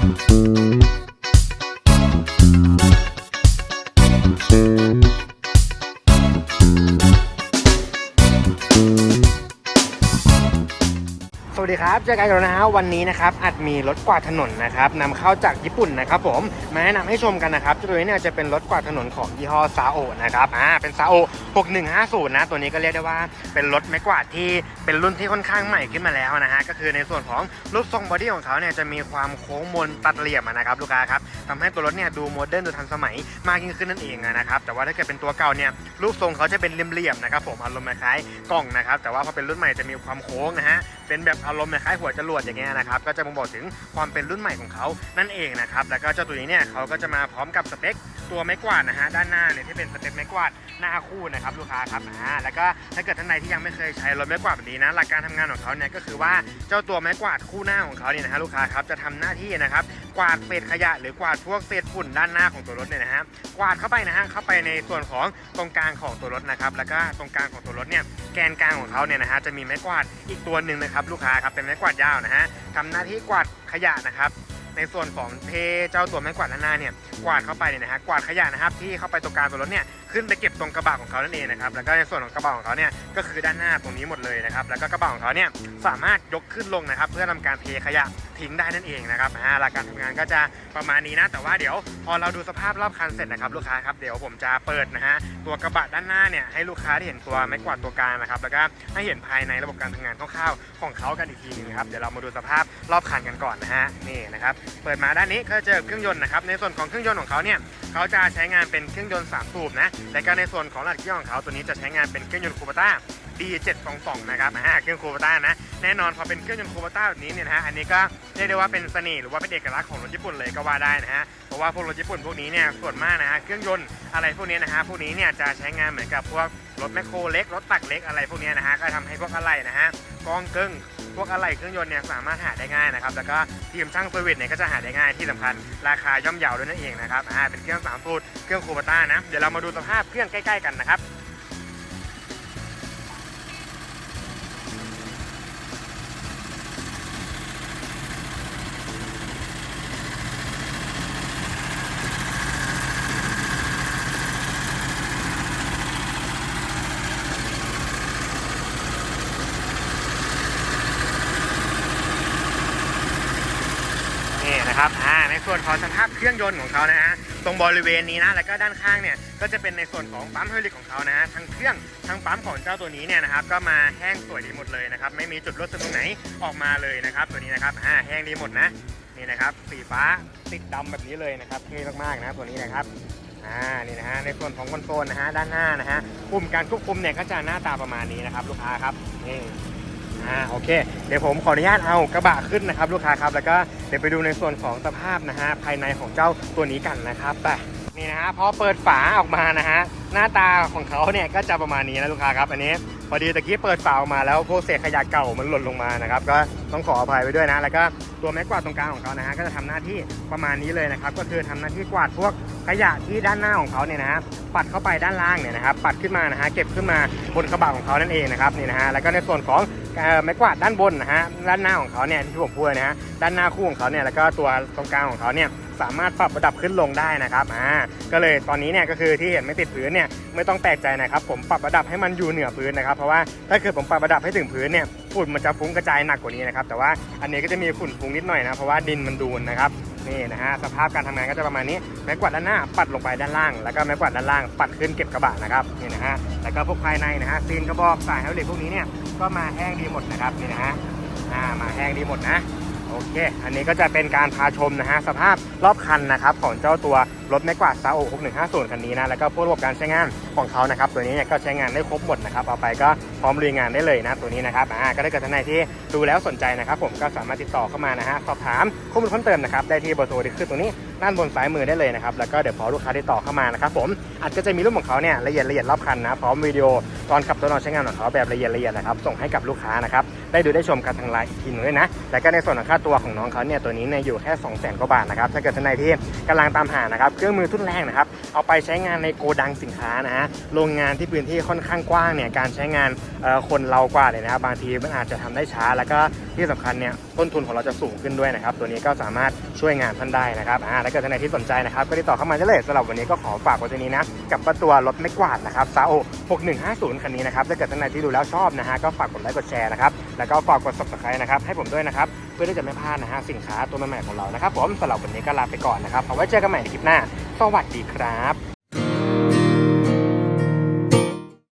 สวั ดีครับเจอกันแล้วนะฮะวันนี้นะครับอาจมีรถกวาดถนนนะครับนำเข้าจากญี่ปุ่นนะครับผมมาแนะนำให้ชมกันนะครับตัวนี้เนี่ยจะเป็นรถกวาดถนนของยี่ห้อซาโอนะครับอ่าเป็นซาโอ6150นะตัวนี้ก็เรียกได้ว่าเป็นรถไม้กวาดที่เป็นรุ่นที่ค่อนข้างใหม่ขึ้นมาแล้วนะฮะก็คือในส่วนของรูปทรงบอดี้ของเขาเนี่ยจะมีความโค้งมนตัดเหลี่ยมนะครับลูกค้าครับทำให้ตัวรถเนี่ยดูโมเดิร์นดูทันสมัยมากยิ่งขึ้นนั่นเองนะครับแต่ว่าถ้าเกิดเป็นตัวเก่าเนี่ยรูปทรงเขาจะเป็นเหลี่ยมๆนะครับผมอารมณ์คล้ายกล่องนะครับแต่ว่าพอเป็นรุ่นใหม่จะมีความโค้งนะฮะเป็นแบบอารมณ์คล้ายหัวจรวดอย่างเงี้ยนะครับก็จะบ่งบอกถึงความเป็นรุ่นใหม่ของเขานั่นเองนะครับแล้วก็เจ้าตัวนี้เนี่ยเขาก็จะมาพร้อมกับสเปค ตัวไม้กวาดนะฮะด้านหน้าเนี่ยที่เป็นสเตปไม้กวาดหน้าคู่นะครับลูกค้าครับอ่าแล้วก็ถ้าเกิดท่านใดที่ยังไม่เคยใช้รถไม้กวาดแบบนี้นะหลักการทำงานของเขาเนี่ยก็คือว่าเจ้าตัวไม้กวาดคู่หน้าของเขาเนี่ยนะฮะลูกค้าครับจะทำหน้าที่นะครับกวาดเศษขยะหรือกวาดพวกเศษฝุ่นด้านหน้าของตัวรถเนี่ยนะฮะกวาดเข้าไปนะฮะเข้าไปในส่วนของตรงกลางของตัวรถนะครับแล้วก็ตรงกลางของตัวรถเนี่ยแกนกลางของเขาเนี่ยนะฮะจะมีไม้กวาดอีกตัวหนึ่งนะครับลูกค้าครับเป็นไม้กวาดยาวนะฮะทำหน้าที่กวาดขยะนะครับ ในส่วนของเทเจ้าตัวไม้กวาดนหน้าเนี่ยกวาดเข้าไปเนี่ยนะฮะกวาดขยะนะครับที่เข้าไปตรงกลางตัวรถเนี่ยขึ้นไปเก็บตรงกระบะของเขานั่นเองนะครับแล้วก็ในส่วนของกระบะของเขาเนี่ยก็คือด้านหน้าตรงนี้หมดเลยนะครับแล้วก็กระบะของเขาเนี่ยสามารถยกขึ้นลงนะครับ เพื่อทำการเทขยะ ทิ้งได้นั่นเองนะครับอ่าหลักการทำงานก็จะประมาณนี้นะ แต่ว่าเดี๋ยวพอเราดูสภาพรอบคันเสร็จนะครับลูกค้าครับเดี๋ยวผมจะเปิดนะฮะตัวกระบะด้านหน้าเนี่ยให้ลูกค้าได้เห็นตัวไม้กวาดตัวกลางนะครับแล้วก็ให้เห็นภายในระบบการทำงานคร่าวๆของเขากันอีกทีหนึงครับเดี๋ยวเรามาดูสภาพรอบคันกันก่อนนะฮะนี่นะครับเปิดมาด้านนี้ก็จะเจอเครื่องยนต์นะครับในส่วนของเครื่องยนต์ของเขาเนี่ยเขาจะใช้งานเป็นเครื่องยนต์สามสูบนะและก็ในส่วนของหลักเกียร์ของเขาตัวนี้จะใช้งานเป็นเครื่องยนต์คูปต้า D722 นะครับอ่าเครื่องคูปต้านะแน่นอนพอเป็นเครื่องยนต์คูปต้าแบบนี้เนี่ยนะฮะอันนี้ก็เรียกได้ว่าเป็นเสน่ห์หรือว่าเป็นเอกลักษณ์ของรถญี่ปุ่นเลยก็ว่าได้นะฮะเพราะว่าพวกรถญี่ปุ่นพวกนี้เนี่ยส่วนมากนะฮะเครื่องยนต์อะไรพวกนี้นะฮะพวกนี้เนี่ยจะใช้งานเหมือนกับพวก รถแมคโครเล็ก รถตักเล็กอะไรพวกนี้นะฮะ ก็ทำให้พวกอะไรนะฮะกองกึ้งพวกอะไรเครื่องยนต์เนี่ยสามารถหาได้ง่ายนะครับ แล้วก็ทีมช่างเซอร์วิสเนี่ยก็จะหาได้ง่ายที่สำคัญ ราคาย่อมเยาด้วยนั่นเองนะครับ อ่า เป็นเครื่องสามสูตรเครื่องคูปต้านะ เดี๋ยวเรามาดูสภาพเครื่องใกล้ ๆ กันนะครับ นี่ นะครับอ่าในส่วนของสภาพเครื่องยนต์ของเขานะฮะตรงบริเวณนี้นะแล้วก็ด้านข้างเนี่ยก็จะเป็นในส่วนของปั๊มไฮดรอลิกของเขานะฮะทั้งเครื่องทั้งปั๊มของเจ้าตัวนี้เนี่ยนะครับก็มาแห้งสวยดีหมดเลยนะครับไม่มีจุดรั่วซึมตรงไหนออกมาเลยนะครับ ตัวนี้นะครับอ่าแห้งดีหมดนะนี่นะครับสีฟ้าติดดำแบบนี้เลยนะครับเท่มากๆนะตัวนี้นะครับอ่านี่นะฮะในส่วนของคอนโซลนะฮะด้านหน้านะฮะปุ่มการควบคุมเนี่ยก็จะหน้าตาประมาณนี้นะครับลูกค้าครับนี่ อ่าโอเค เดี๋ยวผมขออนุญาตเอากระบะขึ้นนะครับ ลูกค้าครับ แล้วก็เดี๋ยวไปดูในส่วนของสภาพนะฮะภายในของเจ้าตัวนี้กันนะครับแต่ นี่นะฮะพอเปิดฝาออกมานะฮะหน้าตาของเขาเนี่ยก็จะประมาณนี้นะลูกค้าครับ อันนี้พอดีตะกี้เปิดฝาออกมาแล้วพวกเศษขยะเก่ามันหล่นลงมานะครับก็ต้องขออภัยไปด้วยนะ แล้วก็ตัวไม้กวาดตรงกลางของเขานะฮะก็จะทำหน้าที่ประมาณนี้เลยนะครับก็คือทำหน้าที่กวาดพวกขยะที่ด้านหน้าของเขาเนี่ยนะฮะปัดเข้าไปด้านล่างเนี่ยนะครับปัดขึ้นมานะฮะเก็บขึ้นมาบนกระบะของเขานั่นเองนะครับนี่นะฮะแล้วก็ในส่วนของเอ่อไม้กวาดด้านบนนะฮะด้านหน้าของเขาเนี่ยที่ผมพูดนะฮะด้านหน้าคู่ของเขาเนี่ยแล้วก็ตัวตรงกลางของเขาเนี่ย สามารถปรับระดับขึ้นลงได้นะครับอ่าก็เลยตอนนี้เนี่ยก็คือที่เห็นไม่ติดพื้นเนี่ยไม่ต้องแปลกใจนะครับผมปรับระดับให้มันอยู่เหนือพื้นนะครับเพราะว่าถ้าเกิดผมปรับระดับให้ถึงพื้นเนี่ยฝุ่นมันจะฟุ้งกระจายหนักกว่านี้นะครับแต่ว่าอันนี้ก็จะมีฝุ่นฟุ้งนิดหน่อยนะเพราะว่าดินมันดูนนะครับนี่นะฮะสภาพการทำงานก็จะประมาณนี้ไม้กวาดด้านหน้าปัดลงไปด้านล่าง แล้วก็ไม้กวาดด้านล่างปัดขึ้นเก็บกระบะนะครับนี่นะฮะแล้วก็พวกภายในนะฮะซีนกระบอกสายไฮดรลิกพวกนี้เนี่ยก็มาแห้งดีหมดนะครับนี่นะฮะอ่ามาแห้งดีหมดนะ โอเค อันนี้ก็จะเป็นการพาชมนะฮะสภาพรอบคันนะครับของเจ้าตัว รถไม้กวาซาโอ6150 คันนี้นะ แล้วก็ผู้ระบบการใช้งานของเขานะครับ ตัวนี้เนี่ยก็ใช้งานได้ครบหมดนะครับ เอาไปก็พร้อมลุยงานได้เลยนะ ตัวนี้นะครับ อ่า ก็ถ้เกิดท่านใดที่ดูแล้วสนใจนะครับ ผมก็สามารถติดต่อเข้ามานะฮะ สอบถามข้อมูลเพิ่มเติมนะครับ ได้ที่เบอร์โทรที่ขึ้นตรงนี้ด้านบนซ้ายมือได้เลยนะครับ แล้วก็เดี๋ยวพอลูกค้าติดต่อเข้ามานะครับผม อาจก็จะมีรูปของเขาเนี่ยละเอียดละเอียดรอบคันนะ พร้อมวิดีโอตอนขับทดลองใช้งานของเขาแบบละเอียดละเอียดนะครับ ส่งให้กับลูกค้านะครับ ได้ดูได้ชมกันทางไลน์อีกทีนึงด้วยนะ แล้วก็ในส่วนของค่าตัวของน้องเขาเนี่ยตัวนี้เนี่ยอยู่แค่ 2 0 0 0 0 0กว่าบาทนะครับ ถ้าเกิดท่านใดที่กำลังตามหานะครับเครื่องมือทุ่นแรงนะครับ เอาไปใช้งานในโกดังสินค้านะฮะ โรงงานที่พื้นที่ค่อนข้างกว้างเนี่ย การใช้งานคนเรากว่าเลยนะครับ บางทีมันอาจจะทำได้ช้า แล้วก็ที่สำคัญเนี่ย ต้นทุนของเราจะสูงขึ้นด้วยนะครับ ตัวนี้ก็สามารถช่วยงานท่านได้นะครับ อ่า ถ้าเกิดท่านไหนที่สนใจนะครับ ก็ติดต่อเข้ามาได้เลยสำหรับวันนี้ก็ขอฝากไว้ตัวนี้นะ กับตัวรถไม่กวาดนะครับซาโอ6150 คันนี้นะครับ ถ้าเกิดท่านไหนที่ดูแล้วชอบนะฮะ ก็ฝากกดไลค์ กดแชร์นะครับ แล้วก็ฝากกด subscribe นะครับ ให้ผมด้วยนะครับ พื่อที่จะไม่พลาดนะฮะสินค้าตัวใหม่ๆของเรานะครับผมสำหรับวันนี้ก็ลาไปก่อนนะครับเอาไว้เจอกันใหม่ในคลิปหน้า สวัสดีครับ